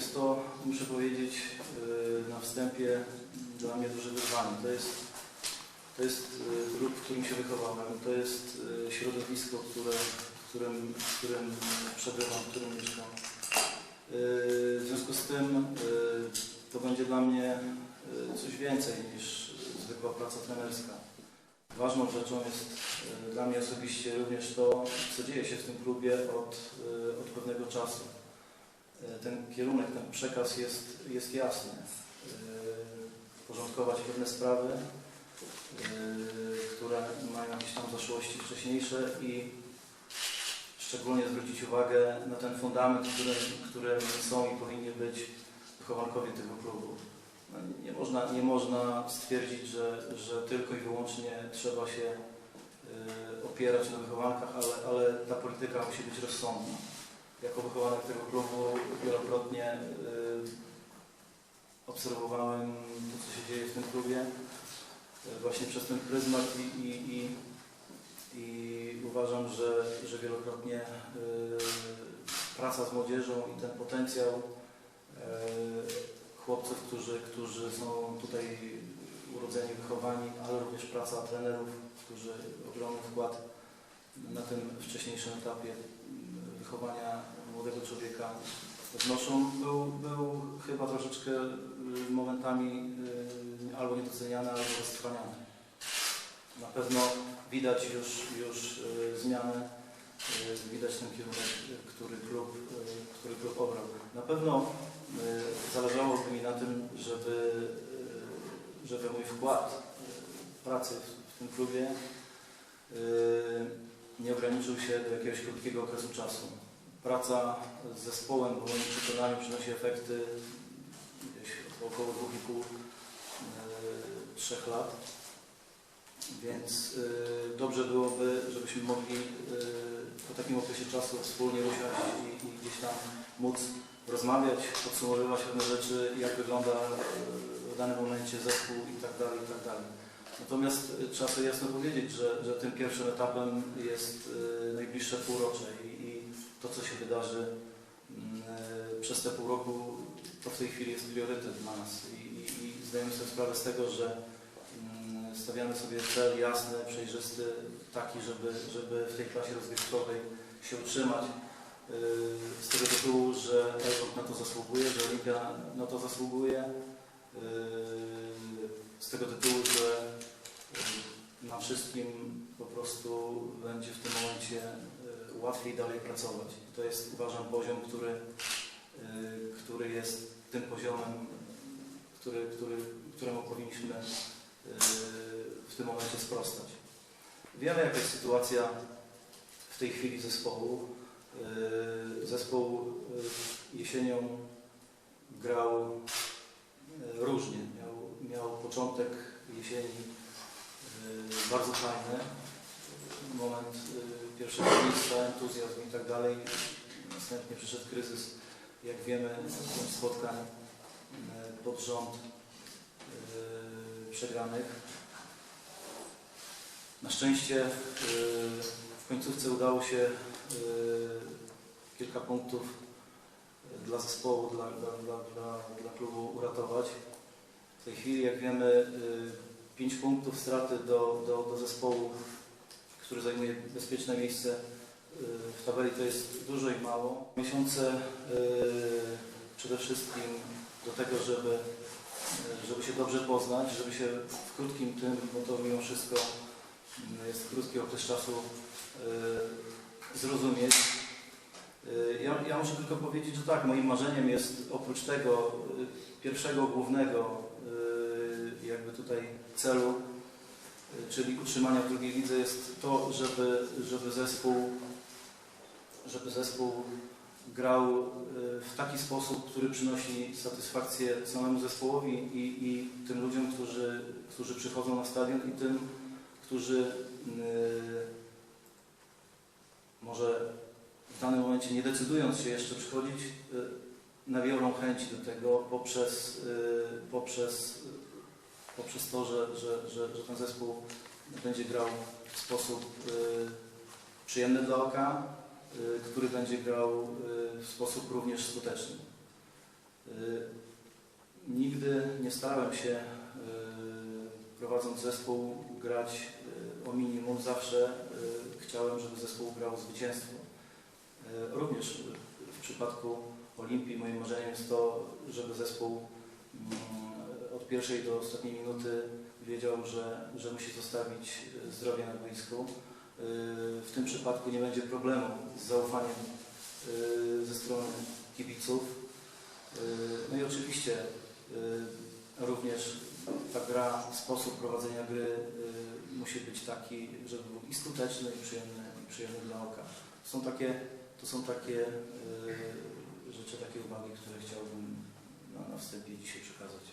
jest to, muszę powiedzieć y, na wstępie, dla mnie duże wyzwanie. To jest, to jest y, klub, w którym się wychowałem. To jest y, środowisko, które, w, którym, w którym przebywam, w którym mieszkam. Y, W związku z tym y, to będzie dla mnie y, coś więcej niż zwykła praca trenerska. Ważną rzeczą jest y, dla mnie osobiście również to, co dzieje się w tym klubie od, y, od pewnego czasu. Y, Ten kierunek, ten przekaz jest, jest jasny. Y, Porządkować pewne sprawy, y, które mają jakieś tam zaszłości wcześniejsze i szczególnie zwrócić uwagę na ten fundament, którym, którym są i powinni być wychowankowie tego klubu. No, nie, można, nie można stwierdzić, że, że tylko i wyłącznie trzeba się opierać na wychowankach, ale, ale ta polityka musi być rozsądna. Jako wychowanek tego klubu wielokrotnie y, obserwowałem to, co się dzieje w tym klubie y, właśnie przez ten pryzmat i, i, i, i uważam, że, że wielokrotnie y, praca z młodzieżą i ten potencjał chłopców, którzy, którzy są tutaj urodzeni, wychowani, ale również praca trenerów, którzy ogromny wkład na tym wcześniejszym etapie wychowania młodego człowieka wnoszą, był, był chyba troszeczkę y, momentami y, albo niedoceniany, albo roztrwaniany. Na pewno widać już, już y, zmianę, y, widać ten kierunek, który klub, który klub obrał. Na pewno zależałoby mi na tym, żeby, żeby mój wkład pracy w, tym klubie nie ograniczył się do jakiegoś krótkiego okresu czasu. Praca z zespołem w moim przekonaniu przynosi efekty gdzieś około 2,5-3 lat. Więc y, dobrze byłoby, żebyśmy mogli y, po takim okresie czasu wspólnie usiąść i, i gdzieś tam móc rozmawiać, podsumowywać pewne rzeczy, jak wygląda w danym momencie zespół i tak dalej, i tak dalej. Natomiast y, trzeba sobie jasno powiedzieć, że, że tym pierwszym etapem jest y, najbliższe półrocze i, i to, co się wydarzy mm, y, przez te pół roku, to w tej chwili jest priorytet dla nas i, i, i zdajemy sobie sprawę z tego, że mm, stawiamy sobie cel jasny, przejrzysty, taki, żeby, żeby w tej klasie rozgrywkowej się utrzymać. Z tego tytułu, że Elbląg na to zasługuje, że Olimpia na to zasługuje. Z tego tytułu, wszystkim po prostu będzie w tym momencie yy, łatwiej dalej pracować. To jest uważam poziom, który, yy, który jest tym poziomem, który, który, któremu powinniśmy yy, w tym momencie sprostać. Wiemy, jaka jest sytuacja w tej chwili zespołu. Zespół jesienią grał różnie. Miał, miał początek jesieni bardzo fajny. Moment yy, pierwszego miejsca, entuzjazm i tak dalej. Następnie przyszedł kryzys, jak wiemy, pięć spotkań yy, pod rząd yy, przegranych. Na szczęście w końcówce udało się kilka punktów dla zespołu, dla, dla, dla, dla klubu uratować. W tej chwili, jak wiemy, 5 punktów straty do, do, do zespołu, który zajmuje bezpieczne miejsce yy, w tabeli, to jest dużo i mało. Miesiące yy, przede wszystkim do tego, żeby, yy, żeby się dobrze poznać, żeby się w krótkim tym, bo to mimo wszystko jest krótki okres czasu, zrozumieć. Ja, ja muszę tylko powiedzieć, że tak, moim marzeniem jest oprócz tego pierwszego, głównego jakby tutaj celu, yy, czyli utrzymania w drugiej lidze jest to, żeby, żeby zespół żeby zespół grał yy, w taki sposób, który przynosi satysfakcję samemu zespołowi i, i tym ludziom, którzy, którzy przychodzą na stadion i tym, którzy yy, może w danym momencie nie decydując się jeszcze przychodzić, yy, nawiorą chęci do tego poprzez, yy, poprzez, poprzez to, że, że, że, że ten zespół będzie grał w sposób yy, przyjemny dla oka, yy, który będzie grał yy, w sposób również skuteczny. nie starałem się y, prowadząc zespół grać y, o minimum. Zawsze y, chciałem, żeby zespół grał zwycięstwo. Y, Również y, w przypadku Olimpii moim marzeniem jest to, żeby zespół mm, od pierwszej do ostatniej minuty wiedział, że, że musi zostawić e, zdrowie na boisku. E, w tym przypadku nie będzie problemu z zaufaniem e, ze strony kibiców. No i oczywiście również ta gra, sposób prowadzenia gry musi być taki, żeby był i skuteczny, i przyjemny, i przyjemny dla oka. Są takie, to są takie rzeczy, takie uwagi, które chciałbym na, na wstępie dzisiaj przekazać.